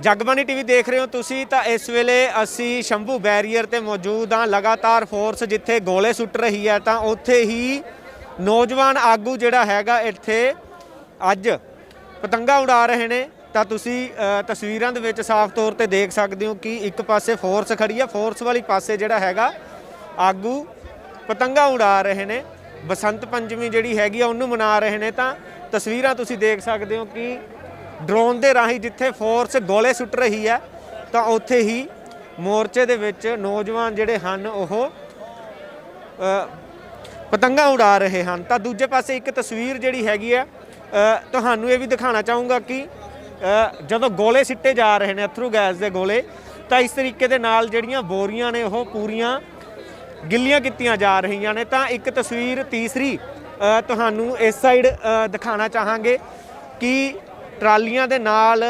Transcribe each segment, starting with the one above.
Jagbani TV ਦੇਖ ਰਹੇ ਹੋ ਤੁਸੀਂ, ਤਾਂ ਇਸ ਵੇਲੇ ਅਸੀਂ ਸ਼ੰਭੂ ਬੈਰੀਅਰ ਤੇ ਮੌਜੂਦ ਹਾਂ। ਲਗਾਤਾਰ ਫੋਰਸ ਜਿੱਥੇ ਗੋਲੇ ਸੁੱਟ ਰਹੀ ਹੈ, ਤਾਂ ਉੱਥੇ ਹੀ ਨੌਜਵਾਨ ਆਗੂ ਜਿਹੜਾ ਹੈਗਾ ਇੱਥੇ ਅੱਜ ਪਤੰਗਾ ਉਡਾ ਰਹੇ ਨੇ। ਤਾਂ ਤੁਸੀਂ ਤਸਵੀਰਾਂ ਦੇ ਵਿੱਚ ਸਾਫ਼ ਤੌਰ ਤੇ ਦੇਖ ਸਕਦੇ ਹੋ ਕਿ ਇੱਕ ਪਾਸੇ ਫੋਰਸ ਖੜੀ ਹੈ। ਫੋਰਸ ਵਾਲੀ ਪਾਸੇ ਜਿਹੜਾ ਹੈਗਾ ਆਗੂ ਪਤੰਗਾ ਉਡਾ ਰਹੇ ਨੇ। ਬਸੰਤ ਪੰਚਮੀ ਜਿਹੜੀ ਹੈਗੀ ਆ, ਉਹਨੂੰ ਮਨਾ ਰਹੇ ਨੇ। ਤਾਂ ਤਸਵੀਰਾਂ ਤੁਸੀਂ ਦੇਖ ਸਕਦੇ ਹੋ ਕਿ ਡਰੋਨ ਦੇ ਰਾਹੀਂ ਜਿੱਥੇ ਫੋਰਸ ਗੋਲੇ ਸੁੱਟ ਰਹੀ ਹੈ ਤਾਂ ਉੱਥੇ ਹੀ ਮੋਰਚੇ ਦੇ ਵਿੱਚ ਨੌਜਵਾਨ ਜਿਹੜੇ ਹਨ ਉਹ ਅ, ਪਤੰਗਾਂ ਉਡਾ ਰਹੇ ਹਨ। ਤਾਂ ਦੂਜੇ ਪਾਸੇ ਇੱਕ ਤਸਵੀਰ ਜਿਹੜੀ ਹੈਗੀ ਹੈ ਤੁਹਾਨੂੰ ਇਹ ਵੀ ਦਿਖਾਣਾ ਚਾਹੂੰਗਾ ਕਿ ਜਦੋਂ ਗੋਲੇ ਸਿੱਟੇ ਜਾ ਰਹੇ ਨੇ ਅਥਰੂ ਗੈਸ ਦੇ ਗੋਲੇ ਤਾਂ ਇਸ ਤਰੀਕੇ ਦੇ ਨਾਲ ਜਿਹੜੀਆਂ ਬੋਰੀਆਂ ਨੇ ਉਹ ਪੂਰੀਆਂ ਗਿੱਲੀਆਂ ਕੀਤੀਆਂ ਜਾ ਰਹੀਆਂ ਨੇ। ਤਾਂ ਇੱਕ ਤਸਵੀਰ ਤੀਸਰੀ ਤੁਹਾਨੂੰ ਇਸ ਸਾਈਡ ਦਿਖਾਣਾ ਚਾਹਾਂਗੇ ਕਿ ਟਰਾਲੀਆਂ ਦੇ ਨਾਲ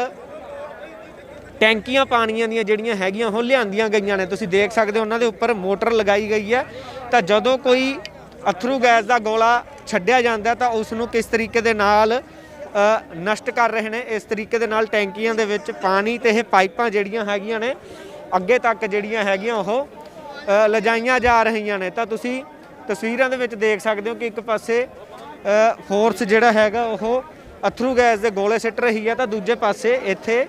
ਟੈਂਕੀਆਂ ਪਾਣੀਆਂ ਦੀਆਂ ਜਿਹੜੀਆਂ ਹੈਗੀਆਂ ਉਹ ਲਿਆਂਦੀਆਂ ਗਈਆਂ ਨੇ। ਤੁਸੀਂ ਦੇਖ ਸਕਦੇ ਹੋ ਉਹਨਾਂ ਦੇ ਉੱਪਰ ਮੋਟਰ ਲਗਾਈ ਗਈ ਹੈ। ਤਾਂ ਜਦੋਂ ਕੋਈ ਅਥਰੂ ਗੈਸ ਦਾ ਗੋਲਾ ਛੱਡਿਆ ਜਾਂਦਾ ਤਾਂ ਉਸ ਨੂੰ ਕਿਸ ਤਰੀਕੇ ਦੇ ਨਾਲ ਨਸ਼ਟ ਕਰ ਰਹੇ ਨੇ? ਇਸ ਤਰੀਕੇ ਦੇ ਨਾਲ ਟੈਂਕੀਆਂ ਦੇ ਵਿੱਚ ਪਾਣੀ ਤੇ ਇਹ ਪਾਈਪਾਂ ਜਿਹੜੀਆਂ ਹੈਗੀਆਂ ਨੇ ਅੱਗੇ ਤੱਕ ਜਿਹੜੀਆਂ ਹੈਗੀਆਂ ਉਹ ਅ, ਲਿਜਾਈਆਂ ਜਾ ਰਹੀਆਂ ਨੇ। ਤਾਂ ਤੁਸੀਂ ਤਸਵੀਰਾਂ ਦੇ ਵਿੱਚ ਦੇਖ ਸਕਦੇ ਹੋ ਕਿ ਇੱਕ ਪਾਸੇ ਫੋਰਸ ਜਿਹੜਾ ਹੈਗਾ ਉਹ ਅਥਰੂ ਗੈਸ ਦੇ ਗੋਲੇ ਸਿੱਟ ਰਹੀ ਹੈ ਤਾਂ ਦੂਜੇ ਪਾਸੇ ਇੱਥੇ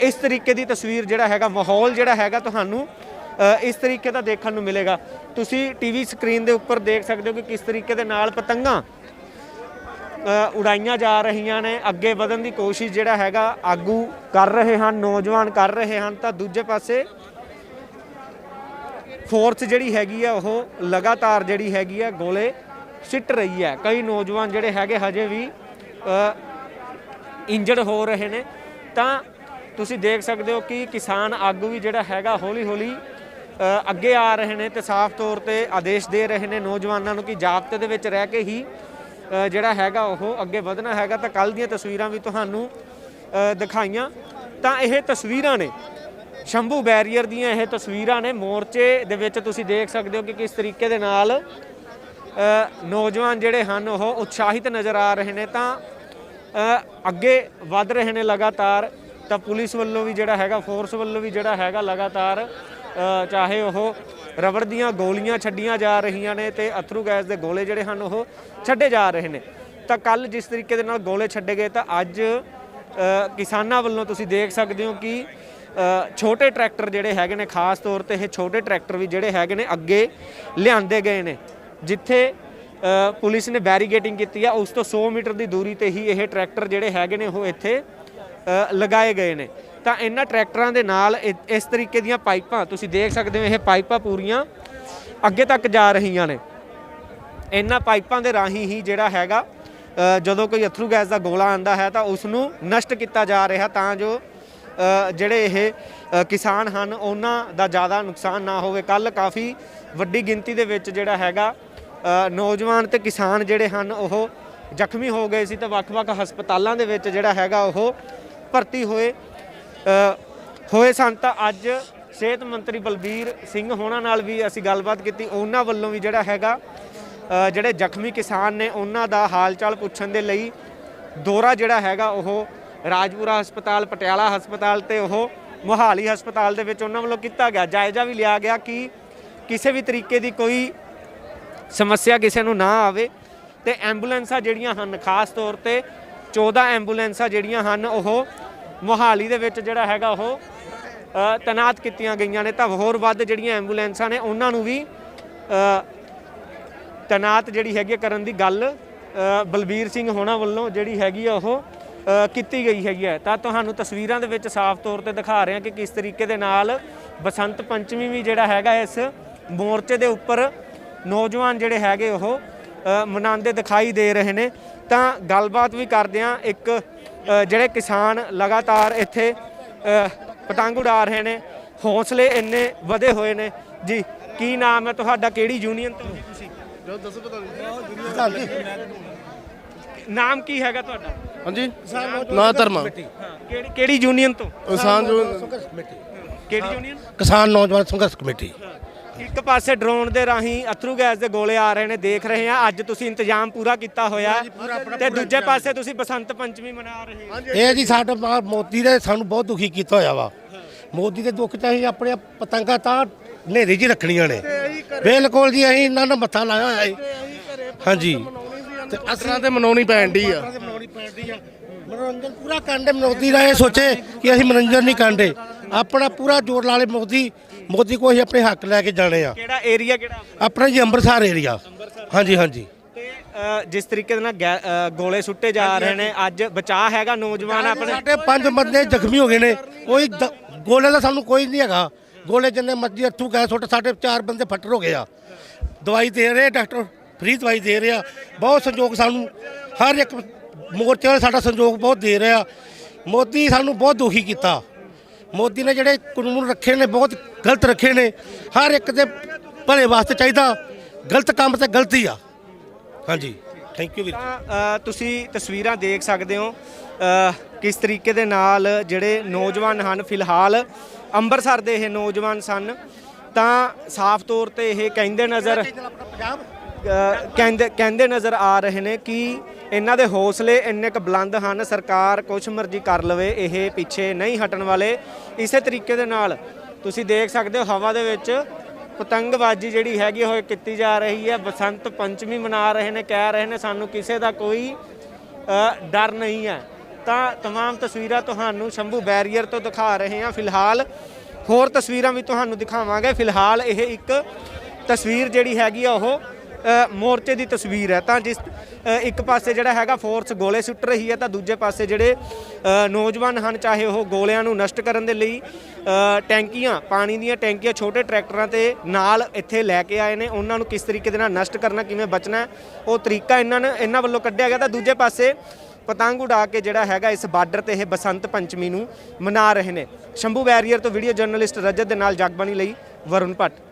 ਇਸ ਤਰੀਕੇ ਦੀ ਤਸਵੀਰ ਜਿਹੜਾ ਹੈਗਾ, ਮਾਹੌਲ ਜਿਹੜਾ ਹੈਗਾ ਤੁਹਾਨੂੰ ਇਸ ਤਰੀਕੇ ਦਾ ਦੇਖਣ ਨੂੰ ਮਿਲੇਗਾ। ਤੁਸੀਂ ਟੀਵੀ ਸਕਰੀਨ ਦੇ ਉੱਪਰ ਦੇਖ ਸਕਦੇ ਹੋ ਕਿ ਕਿਸ ਤਰੀਕੇ ਦੇ ਨਾਲ ਪਤੰਗਾਂ ਉਡਾਈਆਂ ਜਾ ਰਹੀਆਂ ਨੇ। ਅੱਗੇ ਵਧਣ ਦੀ ਕੋਸ਼ਿਸ਼ ਜਿਹੜਾ ਹੈਗਾ, ਆਗੂ ਕਰ ਰਹੇ ਹਨ, ਨੌਜਵਾਨ ਕਰ ਰਹੇ ਹਨ ਤਾਂ ਦੂਜੇ ਪਾਸੇ ਫੋਰਸ ਜਿਹੜੀ ਹੈਗੀ ਆ, ਉਹ ਲਗਾਤਾਰ ਜਿਹੜੀ ਹੈਗੀ ਆ, ਗੋਲੇ ਸਿੱਟ ਰਹੀ ਹੈ। ਕਈ ਨੌਜਵਾਨ ਜਿਹੜੇ ਹੈਗੇ ਹਜੇ ਵੀ ਇੰਜਰਡ ਹੋ ਰਹੇ ਨੇ, ਤਾਂ ਤੁਸੀਂ ਦੇਖ ਸਕਦੇ ਹੋ ਕਿ ਕਿਸਾਨ ਆਗੂ ਵੀ ਜਿਹੜਾ ਹੈਗਾ ਹੌਲੀ ਹੌਲੀ ਅੱਗੇ ਆ ਰਹੇ ਨੇ ਤੇ ਸਾਫ਼ ਤੌਰ ਤੇ ਆਦੇਸ਼ ਦੇ ਰਹੇ ਨੇ ਨੌਜਵਾਨਾਂ ਨੂੰ ਕਿ ਜਾਬਤੇ ਦੇ ਵਿੱਚ ਰਹਿ ਕੇ ਹੀ ਜਿਹੜਾ ਹੈਗਾ ਉਹ ਅੱਗੇ ਵਧਣਾ ਹੈਗਾ। ਤਾਂ ਕੱਲ ਦੀਆਂ ਤਸਵੀਰਾਂ ਵੀ ਤੁਹਾਨੂੰ ਦਿਖਾਈਆਂ। ਤਾਂ ਇਹ ਤਸਵੀਰਾਂ ਨੇ, ਸ਼ੰਭੂ ਬੈਰੀਅਰ ਦੀਆਂ ਇਹ ਤਸਵੀਰਾਂ ਨੇ। ਮੋਰਚੇ ਦੇ ਵਿੱਚ ਤੁਸੀਂ ਦੇਖ ਸਕਦੇ ਹੋ ਕਿ ਕਿਸ ਤਰੀਕੇ ਦੇ ਨਾਲ ਨੌਜਵਾਨ ਜਿਹੜੇ ਹਨ, ਉਹ ਉਤਸ਼ਾਹਿਤ ਨਜ਼ਰ ਆ ਰਹੇ ਨੇ ਤਾਂ ਅੱਗੇ ਵੱਧ ਰਹੇ ਨੇ ਲਗਾਤਾਰ। ਤਾਂ ਪੁਲਿਸ ਵੱਲੋਂ ਵੀ ਜਿਹੜਾ ਹੈਗਾ ਫੋਰਸ ਵੱਲੋਂ ਵੀ ਜਿਹੜਾ ਹੈਗਾ ਲਗਾਤਾਰ ਚਾਹੇ ਉਹ ਰਬੜ ਦੀਆਂ ਗੋਲੀਆਂ ਛੱਡੀਆਂ ਜਾ ਰਹੀਆਂ ਨੇ ਤੇ ਅਥਰੂ ਗੈਸ ਦੇ ਗੋਲੇ ਜਿਹੜੇ ਹਨ, ਉਹ ਛੱਡੇ ਜਾ ਰਹੇ ਨੇ। ਤਾਂ ਕੱਲ ਜਿਸ ਤਰੀਕੇ ਦੇ ਨਾਲ ਗੋਲੇ ਛੱਡੇ ਗਏ, ਤਾਂ ਅੱਜ ਕਿਸਾਨਾਂ ਵੱਲੋਂ ਤੁਸੀਂ ਦੇਖ ਸਕਦੇ ਹੋ ਕਿ ਛੋਟੇ ਟਰੈਕਟਰ ਜਿਹੜੇ ਹੈਗੇ ਨੇ, ਖਾਸ ਤੌਰ ਤੇ ਇਹ ਛੋਟੇ ਟਰੈਕਟਰ ਵੀ ਜਿਹੜੇ ਹੈਗੇ ਨੇ, ਅੱਗੇ ਲਿਆਂਦੇ ਗਏ ਨੇ। ਜਿੱਥੇ ਪੁਲਿਸ ਨੇ ਬੈਰੀਗੇਟਿੰਗ ਕੀਤੀ ਆ, ਉਸ ਤੋਂ 100 ਮੀਟਰ ਦੀ ਦੂਰੀ ਤੇ ਹੀ ਇਹ ਟਰੈਕਟਰ ਜਿਹੜੇ ਹੈਗੇ ਨੇ, ਉਹ ਇੱਥੇ ਲਗਾਏ ਗਏ ਨੇ। ਤਾਂ ਇਹਨਾਂ ਟਰੈਕਟਰਾਂ ਦੇ ਨਾਲ ਇ- ਇਸ ਤਰੀਕੇ ਦੀਆਂ ਪਾਈਪਾਂ, ਤੁਸੀਂ ਦੇਖ ਸਕਦੇ ਹੋ, ਇਹ ਪਾਈਪਾਂ ਪੂਰੀਆਂ ਅੱਗੇ ਤੱਕ ਜਾ ਰਹੀਆਂ ਨੇ। ਇਹਨਾਂ ਪਾਈਪਾਂ ਦੇ ਰਾਹੀਂ ਹੀ ਜਿਹੜਾ ਹੈਗਾ ਜਦੋਂ ਕੋਈ ਅਥਰੂ ਗੈਸ ਦਾ ਗੋਲਾ ਆਂਦਾ ਹੈ, ਤਾਂ ਉਸ ਨੂੰ ਨਸ਼ਟ ਕੀਤਾ ਜਾ ਰਿਹਾ ਤਾਂ ਜੋ ਜਿਹੜੇ ਇਹ ਕਿਸਾਨ ਹਨ, ਉਹਨਾਂ ਦਾ ਜ਼ਿਆਦਾ ਨੁਕਸਾਨ ਨਾ ਹੋਵੇ। ਕੱਲ ਕਾਫੀ ਵੱਡੀ ਗਿਣਤੀ ਦੇ ਵਿੱਚ ਜਿਹੜਾ ਹੈਗਾ ਨੌਜਵਾਨ ਤੇ ਕਿਸਾਨ ਜਿਹੜੇ ਹਨ, ਉਹ ਜ਼ਖਮੀ ਹੋ ਗਏ ਸੀ ਤੇ ਵੱਖ-ਵੱਖ ਹਸਪਤਾਲਾਂ ਦੇ ਵਿੱਚ ਜਿਹੜਾ ਹੈਗਾ, ਉਹ ਭਰਤੀ ਹੋਏ ਹੋਏ ਸਨ। ਤਾਂ ਅੱਜ ਸਿਹਤ ਮੰਤਰੀ ਬਲਬੀਰ ਸਿੰਘ ਹੋਣਾ ਨਾਲ ਵੀ ਅਸੀਂ ਗੱਲਬਾਤ ਕੀਤੀ। ਉਹਨਾਂ ਵੱਲੋਂ ਵੀ ਜਿਹੜਾ ਹੈਗਾ ਜਿਹੜੇ ਜ਼ਖਮੀ ਕਿਸਾਨ ਨੇ, ਉਹਨਾਂ ਦਾ ਹਾਲ ਚਾਲ ਪੁੱਛਣ ਦੇ ਲਈ ਦੌਰਾ ਜਿਹੜਾ ਹੈਗਾ, ਉਹ ਰਾਜਪੁਰਾ ਹਸਪਤਾਲ ਪਟਿਆਲਾ ਹਸਪਤਾਲ ਤੇ ਉਹ ਮੋਹਾਲੀ ਹਸਪਤਾਲ ਦੇ ਵਿੱਚ ਉਹਨਾਂ ਵੱਲੋਂ ਕੀਤਾ ਗਿਆ। ਜਾਇਜ਼ਾ ਵੀ ਲਿਆ ਗਿਆ ਕਿ ਕਿਸੇ ਵੀ ਤਰੀਕੇ ਦੀ ਕੋਈ ਸਮੱਸਿਆ ਕਿਸੇ ਨੂੰ ਨਾ ਆਵੇ ਤੇ ਐਂਬੂਲੈਂਸਾਂ ਜਿਹੜੀਆਂ ਹਨ ਖਾਸ ਤੌਰ ਤੇ 14 ਐਂਬੂਲੈਂਸਾਂ ਜਿਹੜੀਆਂ ਹਨ ਉਹ ਮੋਹਾਲੀ ਦੇ ਵਿੱਚ ਜਿਹੜਾ ਹੈਗਾ ਉਹ ਅ, ਤੈਨਾਤ ਕੀਤੀਆਂ ਗਈਆਂ ਨੇ। ਤਾਂ ਹੋਰ ਵੱਧ ਜਿਹੜੀਆਂ ਐਂਬੂਲੈਂਸਾਂ ਨੇ ਉਹਨਾਂ ਨੂੰ ਵੀ ਅ, ਤੈਨਾਤ ਜਿਹੜੀ ਹੈਗੀ ਆ ਕਰਨ ਦੀ ਗੱਲ ਬਲਬੀਰ ਸਿੰਘ ਹੋਣਾ ਵੱਲੋਂ ਜਿਹੜੀ ਹੈਗੀ ਆ ਉਹ ਕੀਤੀ ਗਈ ਹੈਗੀ ਹੈ। ਤਾਂ ਤੁਹਾਨੂੰ ਤਸਵੀਰਾਂ ਦੇ ਵਿੱਚ ਸਾਫ਼ ਤੌਰ ਤੇ ਦਿਖਾ ਰਹੇ ਹਾਂ ਕਿ ਕਿਸ ਤਰੀਕੇ ਦੇ ਨਾਲ ਬਸੰਤ ਪੰਚਮੀ ਵੀ ਜਿਹੜਾ ਹੈਗਾ ਇਸ ਮੋਰਚੇ ਦੇ ਉੱਪਰ ਨੌਜਵਾਨ ਜਿਹੜੇ ਹੈਗੇ ਉਹ ਮਨਾਉਂਦੇ ਦਿਖਾਈ ਦੇ ਰਹੇ ਨੇ। ਤਾਂ ਗੱਲਬਾਤ ਵੀ ਕਰਦੇ ਹਾਂ। ਇੱਕ ਜਿਹੜੇ ਕਿਸਾਨ ਲਗਾਤਾਰ ਇੱਥੇ ਪਤੰਗ ਉਡਾ ਰਹੇ ਨੇ। ਹੌਸਲੇ ਇੰਨੇ ਵਧੇ ਹੋਏ ਨੇ। ਜੀ, ਕੀ ਨਾਮ ਹੈ ਤੁਹਾਡਾ? ਕਿਹੜੀ ਯੂਨੀਅਨ ਤੋਂ ਜੀ ਤੁਸੀਂ? ਨਾਮ ਕੀ ਹੈਗਾ ਤੁਹਾਡਾ? ਹਾਂਜੀ। ਨਾ ਧਰਮਾ। ਹਾਂ। ਕਿਹੜੀ ਕਿਹੜੀ ਯੂਨੀਅਨ ਤੋਂ? ਕਿਸਾਨ ਜੋ ਕਿਹੜੀ ਯੂਨੀਅਨ ਕਿਸਾਨ ਨੌਜਵਾਨ ਸੰਘਰਸ਼ ਕਮੇਟੀ। ਇੱਕ ਪਾਸੇ ਡਰੋਨ ਦੇ ਰਾਹੀਂ ਅਥਰੂ ਗੈਸ ਦੇ ਗੋਲੇ ਆ ਰਹੇ ਨੇ ਦੇਖ ਰਹੇ ਆ ਅੱਜ ਤੁਸੀਂ ਇੰਤਜ਼ਾਮ ਪੂਰਾ ਕੀਤਾ ਹੋਇਆ ਤੇ ਦੂਜੇ ਪਾਸੇ ਤੁਸੀਂ ਬਸੰਤ ਪੰਚਮੀ ਮਨਾ ਰਹੇ ਹੋ। ਇਹ ਜੀ ਸਾਡਾ ਮਾ- ਮੋਦੀ ਨੇ ਸਾਨੂੰ ਬਹੁਤ ਦੁਖੀ ਕੀਤਾ ਹੋਇਆ ਵਾ। ਮੋਦੀ ਦੇ ਦੁੱਖ ਚ ਅਸੀਂ ਆਪਣੇ ਪਤੰਗਾ ਤਾਂ ਹਨੇਰੀ ਜੀ ਰੱਖਣੀਆਂ ਨੇ। ਬਿਲਕੁਲ ਜੀ ਅਸੀਂ ਇਹਨਾਂ ਨਾਲ ਮੱਥਾ ਲਾਇਆ ਹੋਇਆ ਹੈ ਹਾਂਜੀ। ਤੇ ਅਸਰਾਂ ਤੇ ਮਨਾਉਣੀ ਪੈਣ ਦੀ ਆ ਮਨਾਉਣੀ ਪੈਂਦੀ ਆ। ਮਨੋਰੰਜਨ ਪੂਰਾ ਕਾਂਡੇ ਮੋਦੀ ਦਾ ਇਹ ਸੋਚੇ ਕਿ ਅਸੀਂ ਮਨੋਰੰਜਨ ਨਹੀਂ ਕਾਂਡੇ ਆਪਣਾ ਪੂਰਾ ਜ਼ੋਰ ਲਾ ਲੇ ਮੋਦੀ। ਮੋਦੀ ਕੋ ਅਸੀਂ ਆਪਣੇ ਹੱਕ ਲੈ ਕੇ ਜਾਣੇ ਆ। ਕਿਹੜਾ ਏਰੀਆ ਕਿਹੜਾ? ਆਪਣਾ ਜੀ ਅੰਮ੍ਰਿਤਸਰ ਏਰੀਆ ਹਾਂਜੀ ਹਾਂਜੀ। ਤੇ ਅ, ਜਿਸ ਤਰੀਕੇ ਦੇ ਨਾਲ ਗੈ- ਅ, ਗੋਲੇ ਸੁੱਟੇ ਜਾ ਰਹੇ ਨੇ ਅੱਜ ਬਚਾਅ ਹੈਗਾ ਨੌਜਵਾਨ ਆਪਣੇ। ਸਾਡੇ ਪੰਜ ਬੰਦੇ ਜ਼ਖਮੀ ਹੋ ਗਏ ਨੇ। ਕੋਈ ਦ- ਗੋਲੇ ਦਾ ਸਾਨੂੰ ਕੋਈ ਨਹੀਂ ਹੈਗਾ। ਗੋਲੇ ਜਿੰਨੇ ਮਰਜ਼ੀ ਅੱਥੂ ਗਏ ਸੁੱਟ ਸਾਡੇ ਚਾਰ ਬੰਦੇ ਫੱਟਰ ਹੋ ਗਏ ਆ। ਦਵਾਈ ਦੇ ਰਹੇ ਡਾਕਟਰ। ਫ੍ਰੀ ਦਵਾਈ ਦੇ ਰਿਹਾ। ਬਹੁਤ ਸੰਯੋਗ ਸਾਨੂੰ ਹਰ ਇੱਕ ਮੋਰਚੇ ਵਾਲੇ ਸਾਡਾ ਸੰਯੋਗ ਬਹੁਤ ਦੇ ਰਿਹਾ। ਮੋਦੀ ਸਾਨੂੰ ਬਹੁਤ ਦੁਖੀ ਕੀਤਾ। ਮੋਦੀ ਨੇ ਜਿਹੜੇ ਕਾਨੂੰਨ ਰੱਖੇ ਨੇ ਬਹੁਤ ਗਲਤ ਰੱਖੇ ਨੇ ਹਰ ਇੱਕ ਦੇ ਭਲੇ ਵਾਸਤੇ ਚਾਹੀਦਾ। ਗਲਤ ਕੰਮ ਤੇ ਗਲਤੀ ਆ। ਹਾਂਜੀ। ਥੈਂਕ ਯੂ ਵੀਰ ਤੁਸੀਂ ਤਸਵੀਰਾਂ ਦੇਖ ਸਕਦੇ ਹੋ। ਕਿਸ ਤਰੀਕੇ ਦੇ ਨਾਲ ਜਿਹੜੇ ਨੌਜਵਾਨ ਹਨ ਫਿਲਹਾਲ ਅੰਮ੍ਰਿਤਸਰ ਦੇ ਇਹ ਨੌਜਵਾਨ ਸਨ। ਤਾਂ ਸਾਫ਼ ਤੌਰ ਤੇ ਇਹ ਕਹਿੰਦੇ ਨਜ਼ਰ ਪੰਜਾਬ। ਕਹਿੰਦੇ ਕਹਿੰਦੇ ਨਜ਼ਰ ਆ ਰਹੇ ਨੇ ਕਿ ਇਹਨਾਂ ਦੇ ਹੌਸਲੇ ਇੰਨੇ ਕੁ ਬੁਲੰਦ ਹਨ ਸਰਕਾਰ ਕੁਛ ਮਰਜ਼ੀ ਕਰ ਲਵੇ ਇਹ ਪਿੱਛੇ ਨਹੀਂ ਹਟਣ ਵਾਲੇ ਇਸੇ ਤਰੀਕੇ ਦੇ ਨਾਲ ਤੁਸੀਂ ਦੇਖ ਸਕਦੇ ਹੋ ਹਵਾ ਦੇ ਵਿੱਚ ਪਤੰਗਬਾਜ਼ੀ ਜਿਹੜੀ ਹੈਗੀ ਉਹ ਕੀਤੀ ਜਾ ਰਹੀ ਹੈ ਬਸੰਤ ਪੰਚਮੀ ਮਨਾ ਰਹੇ ਨੇ ਕਹਿ ਰਹੇ ਨੇ ਸਾਨੂੰ ਕਿਸੇ ਦਾ ਕੋਈ ਅ, ਡਰ ਨਹੀਂ ਹੈ ਤਾਂ तमाम ਤਸਵੀਰਾਂ ਤੁਹਾਨੂੰ ਸ਼ੰਭੂ ਬੈਰੀਅਰ ਤੋਂ ਦਿਖਾ ਰਹੇ ਹਾਂ ਫਿਲਹਾਲ ਹੋਰ ਤਸਵੀਰਾਂ ਵੀ ਤੁਹਾਨੂੰ ਦਿਖਾਵਾਂਗੇ ਫਿਲਹਾਲ ਇਹ ਇੱਕ ਤਸਵੀਰ ਜਿਹੜੀ ਹੈਗੀ ਆ ਉਹ ਅ, ਮੋਰਚੇ ਦੀ ਤਸਵੀਰ ਹੈ। ਤਾਂ ਜਿਸ ਇੱਕ ਪਾਸੇ ਜਿਹੜਾ ਹੈਗਾ ਫੋਰਸ ਗੋਲੇ ਸੁੱਟ ਰਹੀ ਹੈ, ਤਾਂ ਦੂਜੇ ਪਾਸੇ ਜਿਹੜੇ ਨੌਜਵਾਨ ਹਨ, ਚਾਹੇ ਉਹ ਗੋਲਿਆਂ ਨੂੰ ਨਸ਼ਟ ਕਰਨ ਦੇ ਲਈ ਟੈਂਕੀਆਂ, ਪਾਣੀ ਦੀਆਂ ਟੈਂਕੀਆਂ, ਛੋਟੇ ਟਰੈਕਟਰਾਂ ਤੇ ਨਾਲ ਇੱਥੇ ਲੈ ਕੇ ਆਏ ਨੇ। ਉਹਨਾਂ ਨੂੰ ਕਿਸ ਤਰੀਕੇ ਦੇ ਨਾਲ ਨਸ਼ਟ ਕਰਨਾ, ਕਿਵੇਂ ਬਚਣਾ, ਉਹ ਤਰੀਕਾ ਇਹਨਾਂ ਨੇ, ਇਹਨਾਂ ਵੱਲੋਂ ਕੱਢਿਆ ਗਿਆ। ਤਾਂ ਦੂਜੇ ਪਾਸੇ ਪਤੰਗ ਉਡਾ ਕੇ ਜਿਹੜਾ ਹੈਗਾ ਇਸ ਬਾਰਡਰ ਤੇ ਇਹ ਬਸੰਤ ਪੰਚਮੀ ਨੂੰ ਮਨਾ ਰਹੇ ਨੇ। ਸ਼ੰਭੂ ਬੈਰੀਅਰ ਤੋਂ ਵੀਡੀਓ ਜਰਨਲਿਸਟ ਰਜਤ ਦੇ ਨਾਲ ਜਗਬਾਣੀ ਲਈ ਵਰੁਣ ਭੱਟ।